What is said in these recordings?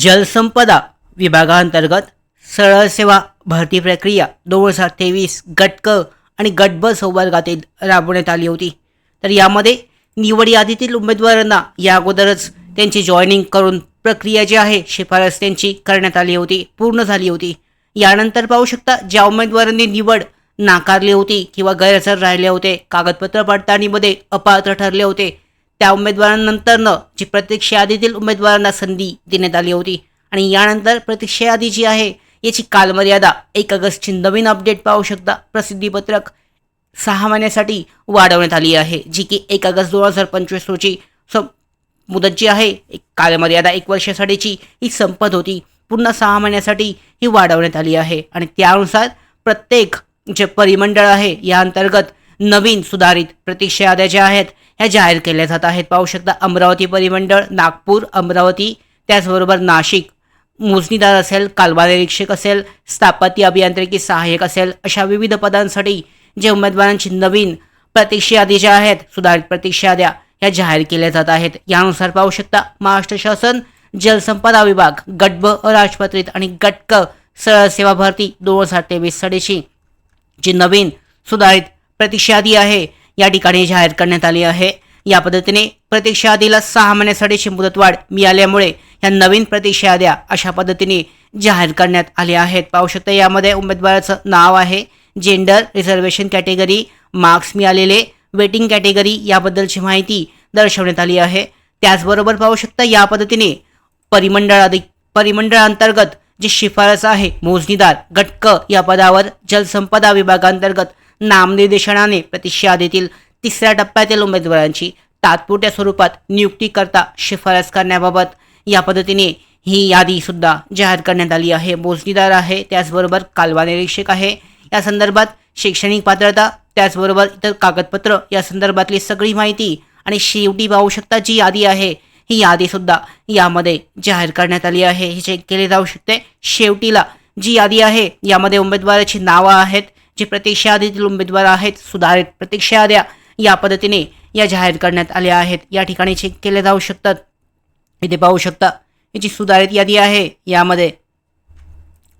जलसंपदा विभागांतर्गत सरळ सेवा भरती प्रक्रिया दोन हजार तेवीस गट क आणि गट ब संवर्गातील राबवण्यात आली होती. तर यामध्ये निवड यादीतील उमेदवारांना या अगोदरच त्यांची जॉईनिंग करून प्रक्रिया जी आहे शिफारस त्यांची करण्यात आली होती पूर्ण झाली होती. यानंतर पाहू शकता ज्या उमेदवारांनी निवड नाकारली होती किंवा गैरहजर राहिले होते कागदपत्र पडताळणीमध्ये अपात्र ठरले होते त्या उमेदवारांनंतरनं जी प्रतीक्षा यादीतील उमेदवारांना संधी देण्यात आली होती. आणि यानंतर प्रतीक्षा यादी जी आहे याची कालमर्यादा एक ऑगस्टची नवीन अपडेट पाहू शकता. प्रसिद्धीपत्रक सहा महिन्यासाठी वाढवण्यात आली आहे जी की एक ऑगस्ट दोन हजार पंचवीस रोजी सं मुदत जी आहे एक कालमर्यादा एक वर्षासाठीची ही संपत होती. पुन्हा सहा महिन्यासाठी ही वाढवण्यात आली आहे. आणि त्यानुसार प्रत्येक जे परिमंडळ आहे या अंतर्गत नवीन सुधारित प्रतीक्षा याद्या ज्या आहेत ह्या जाहीर केल्या जात आहेत. पाहू शकता अमरावती परिमंडळ नागपूर अमरावती त्याचबरोबर नाशिक. मोजणीदार असेल कालवा निरीक्षक असेल स्थापत्य अभियांत्रिकी सहाय्यक असेल अशा विविध पदांसाठी जे उमेदवारांची नवीन प्रतीक्षा यादी ज्या आहेत सुधारित प्रतीक्षा याद्या ह्या जाहीर केल्या जात आहेत. यानुसार पाहू शकता महाराष्ट्र शासन जलसंपदा विभाग गट ब अराजपत्रित आणि गट क सरळ सेवा भरती दोन हजार तेवीस साडीची जी नवीन सुधारित प्रतीक्षा यादी आहे या ठिकाणी जाहीर करण्यात आली आहे. या पद्धतीने प्रतीक्षा यादीला सहा महिन्यासाठीची मुदतवाढ मिळाल्यामुळे या नवीन प्रतीक्षा याद्या अशा पद्धतीने जाहीर करण्यात आल्या आहेत. पाहू शकता यामध्ये उमेदवाराचं नाव आहे जेंडर रिझर्वेशन कॅटेगरी मार्क्स मिळालेले वेटिंग कॅटेगरी याबद्दलची माहिती दर्शवण्यात आली आहे. त्याचबरोबर पाहू शकता या पद्धतीने परिमंडळ परिमंडळांतर्गत जी शिफारस आहे मोजणीदार गटक या पदावर जलसंपदा विभागांतर्गत नामनिर्देशनाने प्रतीक्षा यादीतील तिसऱ्या टप्प्यातील उमेदवारांची तात्पुरत्या स्वरूपात नियुक्तीकरता शिफारस करण्याबाबत या पद्धतीने ही यादीसुद्धा जाहीर करण्यात आली आहे. मोजणीदार आहे त्याचबरोबर कालवा निरीक्षक आहे. या संदर्भात शैक्षणिक पात्रता त्याचबरोबर इतर कागदपत्र या संदर्भातली सगळी माहिती आणि शेवटी पाहू शकता जी यादी आहे ही यादीसुद्धा यामध्ये जाहीर करण्यात आली आहे. हे चेक केले जाऊ शकते. शेवटीला जी यादी आहे यामध्ये उमेदवाराची नावं आहेत जे प्रतीक्षा यादीतील उमेदवार आहेत सुधारित प्रतीक्षा याद्या या पद्धतीने या जाहीर करण्यात आल्या आहेत. या ठिकाणी चेक केले जाऊ शकतात. इथे पाहू शकता याची सुधारित यादी आहे. यामध्ये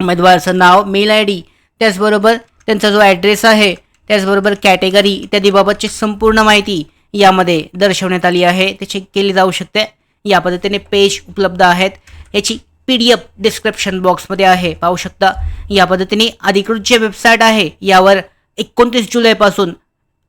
उमेदवाराचं नाव मेल आय डी त्याचबरोबर त्यांचा जो ॲड्रेस आहे त्याचबरोबर कॅटेगरी इत्यादीबाबतची संपूर्ण माहिती यामध्ये दर्शवण्यात आली आहे. ते चेक केली जाऊ शकते. या पद्धतीने पेज उपलब्ध आहेत. याची पी डी एफ डिस्क्रिप्शन बॉक्समध्ये आहे. पाहू शकता या पद्धतीने अधिकृत जे वेबसाईट आहे यावर एकोणतीस जुलैपासून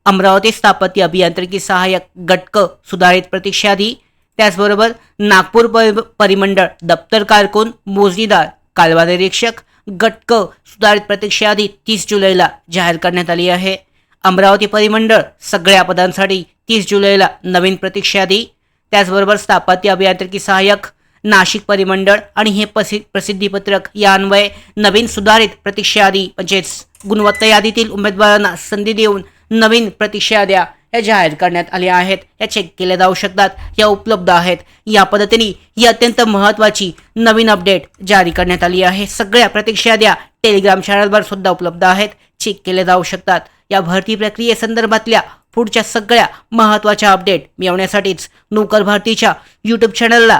अमरावती स्थापत्य अभियांत्रिकी सहाय्यक गटक सुधारित प्रतीक्षाधी त्याचबरोबर नागपूर परि परिमंडळ दप्तर कारकून मोजणीदार कालवा निरीक्षक गटक सुधारित प्रतीक्षाधी तीस जुलैला जाहीर करण्यात आली आहे. अमरावती परिमंडळ सगळ्या पदांसाठी तीस जुलैला नवीन प्रतीक्षाधी त्याचबरोबर स्थापत्य अभियांत्रिकी सहाय्यक नाशिक परिमंडळ आणि हे प्रसि प्रसिद्धीपत्रक यान्वये नवीन सुधारित प्रतीक्षा यादी म्हणजेच गुणवत्ता यादीतील उमेदवारांना संधी देऊन नवीन प्रतीक्षा याद्या या जाहीर करण्यात आल्या आहेत. या चेक केल्या जाऊ शकतात या उपलब्ध आहेत. या पद्धतीने ही अत्यंत महत्त्वाची नवीन अपडेट जारी करण्यात आली आहे. सगळ्या प्रतीक्षा याद्या टेलिग्राम चॅनलवर सुद्धा उपलब्ध आहेत. चेक केले जाऊ शकतात. या भरती प्रक्रियेसंदर्भातल्या पुढच्या सगळ्या महत्त्वाच्या अपडेट मिळवण्यासाठीच नोकर भारतीच्या यूट्यूब चॅनलला